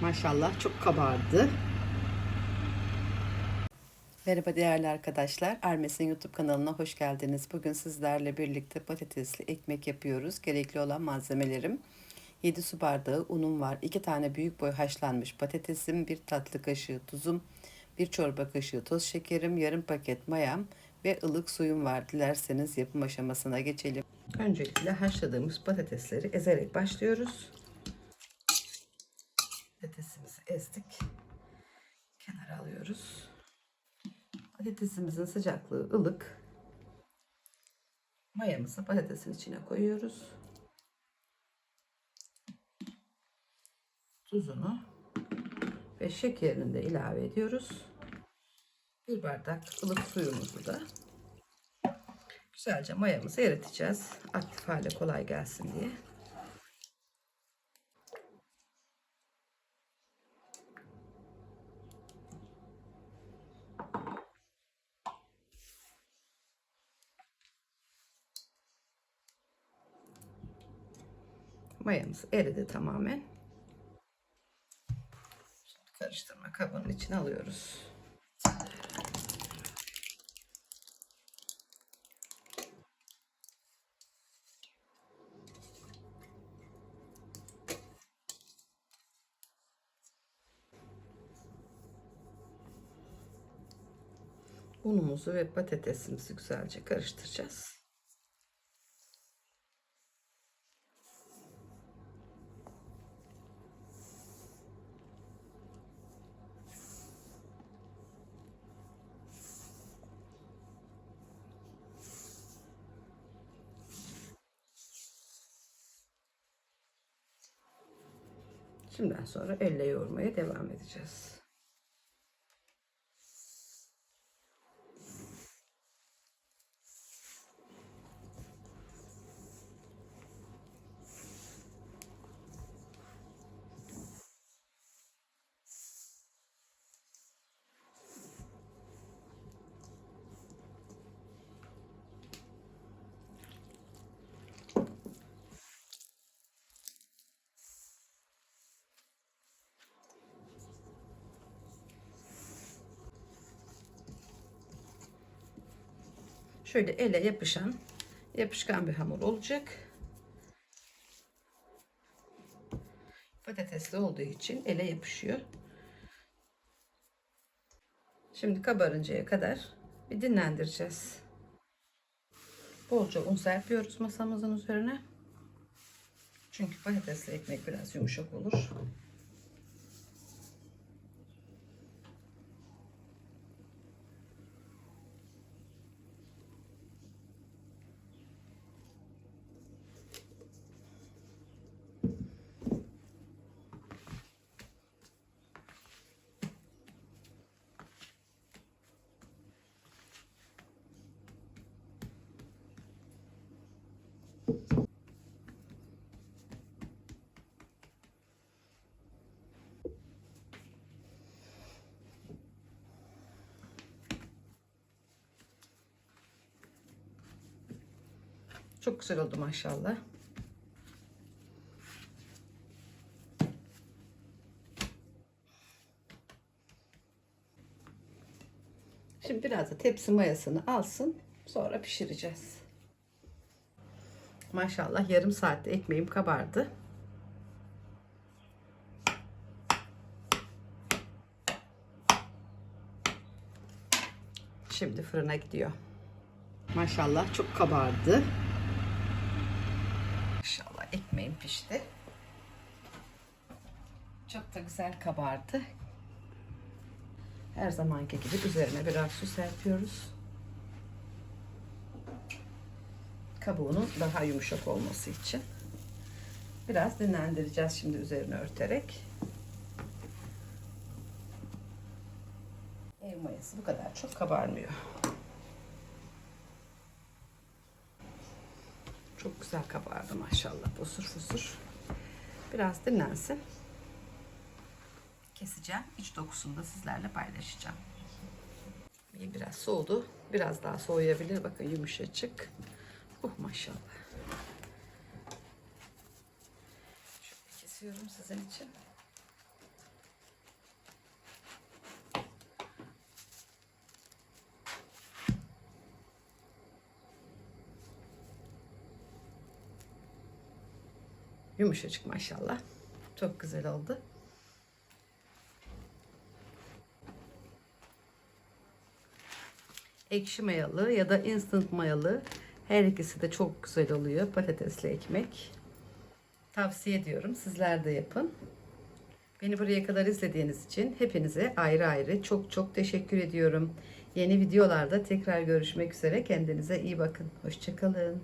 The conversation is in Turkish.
Maşallah çok kabardı. Merhaba değerli arkadaşlar. Ermes'in YouTube kanalına hoş geldiniz. Bugün sizlerle birlikte patatesli ekmek yapıyoruz. Gerekli olan malzemelerim 7 su bardağı unum var. 2 tane büyük boy haşlanmış patatesim, 1 tatlı kaşığı tuzum, 1 çorba kaşığı toz şekerim, yarım paket mayam ve ılık suyum var. Dilerseniz yapım aşamasına geçelim. Öncelikle haşladığımız patatesleri ezerek başlıyoruz. Patatesimizi ezdik. Kenara alıyoruz. Patatesimizin sıcaklığı ılık. Mayamızı patatesin içine koyuyoruz. Tuzunu ve şekerini de ilave ediyoruz. Bir bardak ılık suyumuzu da güzelce mayamızı eriteceğiz. Aktif hale kolay gelsin diye. Mayamız eridi tamamen. Şimdi karıştırma kabının içine alıyoruz. Unumuzu ve patatesimizi güzelce karıştıracağız. Şimdiden sonra elle yoğurmaya devam edeceğiz. Şöyle ele yapışan, yapışkan bir hamur olacak. Patatesli olduğu için ele yapışıyor. Şimdi kabarıncaya kadar bir dinlendireceğiz. Bolca un serpiyoruz masamızın üzerine. Çünkü patatesli ekmek biraz yumuşak olur. Çok güzel oldu maşallah. Şimdi biraz da tepsi mayasını alsın. Sonra pişireceğiz. Maşallah yarım saatte ekmeğim kabardı. Şimdi fırına gidiyor. Maşallah çok kabardı. Ekmeğim pişti. Çok da güzel kabardı. Her zamanki gibi üzerine biraz su serpiyoruz. Kabuğunun daha yumuşak olması için. Biraz dinlendireceğiz şimdi üzerine örterek. Ev mayası bu kadar çok kabarmıyor. Çok güzel kabardı maşallah. Fosur fosur. Biraz dinlensin. Keseceğim. İç dokusunu da sizlerle paylaşacağım. İyi biraz soğudu. Biraz daha soğuyabilir. Bakın yumuşacık. Oh maşallah. Şöyle kesiyorum sizin için. Yumuşacık maşallah. Çok güzel oldu. Ekşi mayalı ya da instant mayalı her ikisi de çok güzel oluyor patatesli ekmek. Tavsiye ediyorum. Sizler de yapın. Beni buraya kadar izlediğiniz için hepinize ayrı ayrı çok çok teşekkür ediyorum. Yeni videolarda tekrar görüşmek üzere. Kendinize iyi bakın. Hoşçakalın.